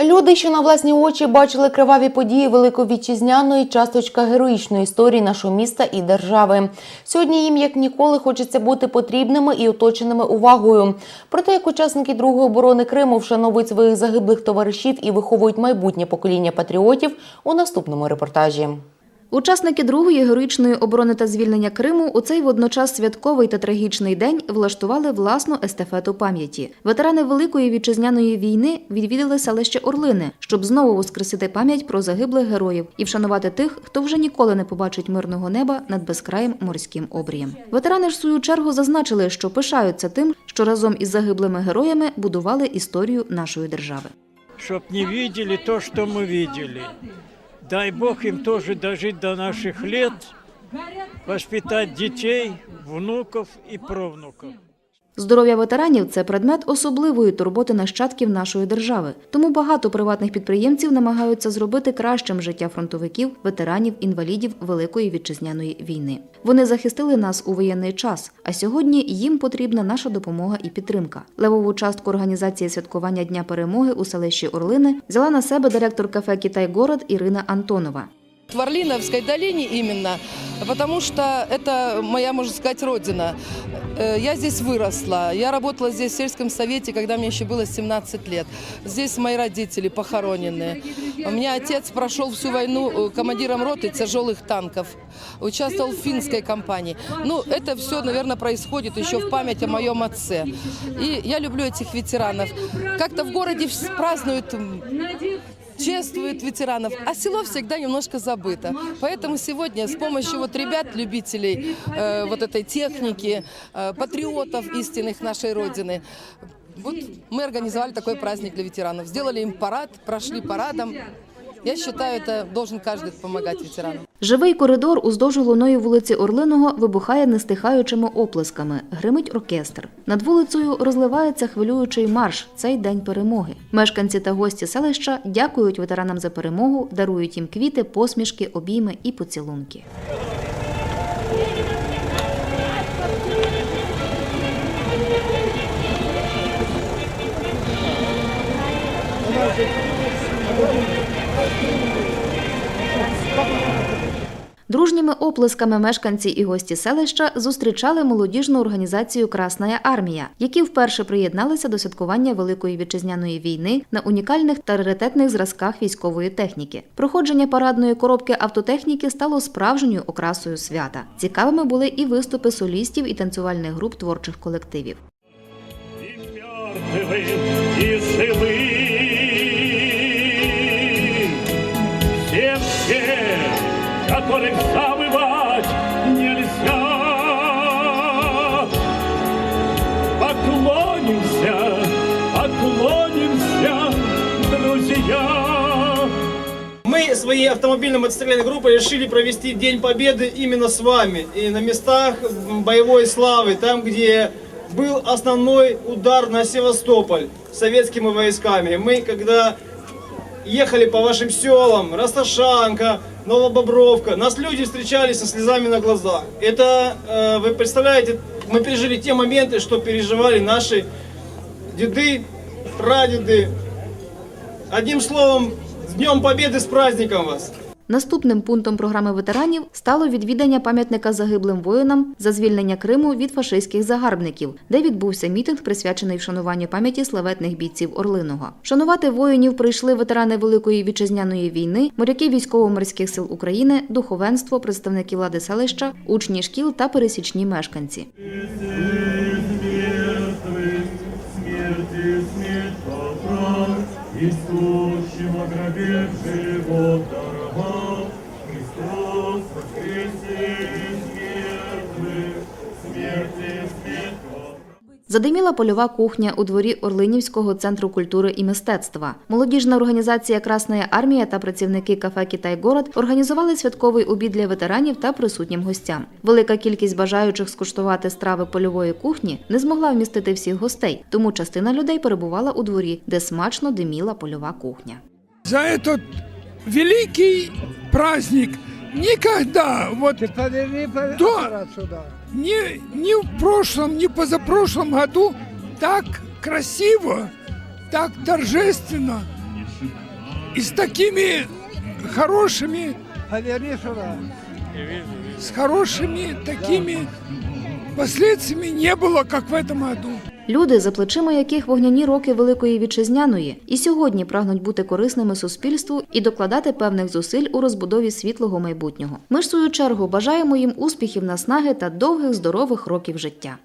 Люди, що на власні очі бачили криваві події великовітчизняної часточка героїчної історії нашого міста і держави. Сьогодні їм як ніколи хочеться бути потрібними і оточеними увагою. Про те, як учасники другої оборони Криму вшановують своїх загиблих товаришів і виховують майбутнє покоління патріотів у наступному репортажі. Учасники другої героїчної оборони та звільнення Криму у цей водночас святковий та трагічний день влаштували власну естафету пам'яті. Ветерани Великої вітчизняної війни відвідали селище Орлини, щоб знову воскресити пам'ять про загиблих героїв і вшанувати тих, хто вже ніколи не побачить мирного неба над безкраїм морським обрієм. Ветерани ж в свою чергу зазначили, що пишаються тим, що разом із загиблими героями будували історію нашої держави. чтоб не видели то, что мы видели. Дай Бог им тоже дожить до наших лет, воспитать детей, внуков и правнуков. Здоров'я ветеранів це предмет особливої турботи нащадків нашої держави. Тому багато приватних підприємців намагаються зробити кращим життя фронтовиків, ветеранів, інвалідів Великої вітчизняної війни. Вони захистили нас у воєнний час, а сьогодні їм потрібна наша допомога і підтримка. Левову частку організації святкування Дня перемоги у селищі Орлини взяла на себе директор кафе Китай-Город Ірина Антонова. В Орлиновской долине именно, потому что это моя, можно сказать, родина. Э, Я здесь выросла, я работала здесь в сельском совете, когда мне еще было 17 лет. Здесь мои родители похоронены. У меня отец прошел всю войну э, командиром роты тяжелых танков, участвовал в финской кампании. Ну, это все, наверное, происходит еще в память о моем отце. И я люблю этих ветеранов. Как-то в городе вс- празднуют м, чествует ветеранов, а село всегда немножко забыто. Поэтому сегодня с помощью вот ребят, любителей э, вот этой техники, э, патриотов истинных нашей Родины, вот мы организовали такой праздник для ветеранов. Сделали им парад, прошли парадом. Я вважаю, це должен кожен допомагати ветеранам. Живий коридор уздовж головної вулиці Орлиного вибухає нестихаючими оплесками. Гримить оркестр. Над вулицею розливається хвилюючий марш цей день перемоги. Мешканці та гості селища дякують ветеранам за перемогу, дарують їм квіти, посмішки, обійми і поцілунки. Дружніми оплесками мешканці і гості селища зустрічали молодіжну організацію Красная армія, які вперше приєдналися до святкування Великої вітчизняної війни на унікальних та раритетних зразках військової техніки. Проходження парадної коробки автотехніки стало справжньою окрасою свята. Цікавими були і виступи солістів і танцювальних груп творчих колективів. и мертвым, и живым. Которых забывать нельзя. Поклонимся, поклонимся, друзья. Мы своей автомобильно-мотоциклетной группой решили провести День Победы именно с вами. И на местах боевой славы, там, где был основной удар на Севастополь советскими войсками. Мы, когда ехали по вашим селам, Расташанка, Новобобровка, нас люди встречали со слезами на глазах. Это, э, вы представляете, мы пережили те моменты, что переживали наши деды, прадеды, Одним словом, с Днем Победы, с праздником вас! Наступним пунктом програми ветеранів стало відвідання пам'ятника загиблим воїнам за звільнення Криму від фашистських загарбників, де відбувся мітинг, присвячений вшануванню пам'яті славетних бійців Орлиного. Шанувати воїнів прийшли ветерани Великої вітчизняної війни, моряки військово-морських сил України, духовенство, представники влади селища, учні шкіл та пересічні мешканці. Искущим ограбев живот Задиміла польова кухня у дворі Орлинівського центру культури і мистецтва. Молодіжна організація Красна армія та працівники кафе Китай-Город організували святковий обід для ветеранів та присутнім гостям. Велика кількість бажаючих скуштувати страви польової кухні не змогла вмістити всіх гостей, тому частина людей перебувала у дворі, де смачно диміла польова кухня. за этот великий праздник никогда вот до, ни, ни в прошлом, ни позапрошлом году так красиво, так торжественно и с такими хорошими, с хорошими такими последствиями не было, как в этом году. Люди, за плечима яких вогняні роки Великої Вітчизняної, і сьогодні прагнуть бути корисними суспільству і докладати певних зусиль у розбудові світлого майбутнього. Ми ж в свою чергу бажаємо їм успіхів, наснаги та довгих здорових років життя.